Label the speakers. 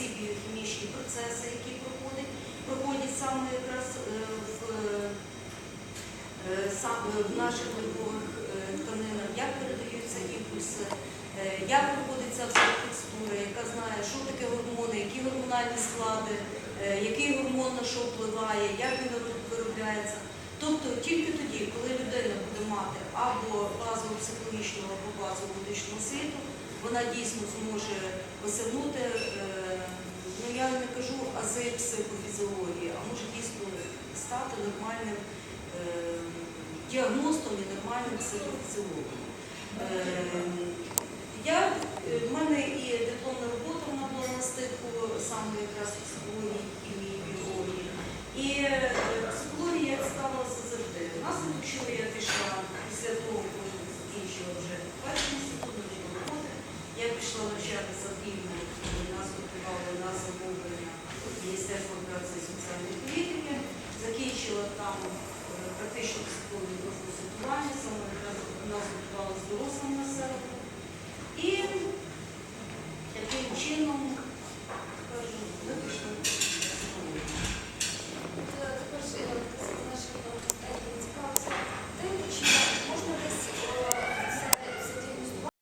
Speaker 1: всі біохімічні процеси, які проходять, проходять саме якраз е, в, е, в наших е, тканинах, як передаються імпульси, е, як проводиться текстура, яка знає, що таке гормони, які гормональні склади, е, який гормон на що впливає, як він виробляється. Тобто тільки тоді, коли людина буде мати або базову психологічну, або базову медичну освіту, вона дійсно зможе осягнути, психофізіології, а може дійсно стати нормальним е, діагностом і нормальним психофізіологом. Е, Я, е, в мене і дипломна робота вона була на стику саме якраз психології, хімії, біології. І психологія цікавилася завжди. Внаслідок, що я пішла після того, коли закінчила вже перший інститут, роботи, я пішла навчатися в Києві, практично психологію консультування, саме нас готували з дорослим населенням.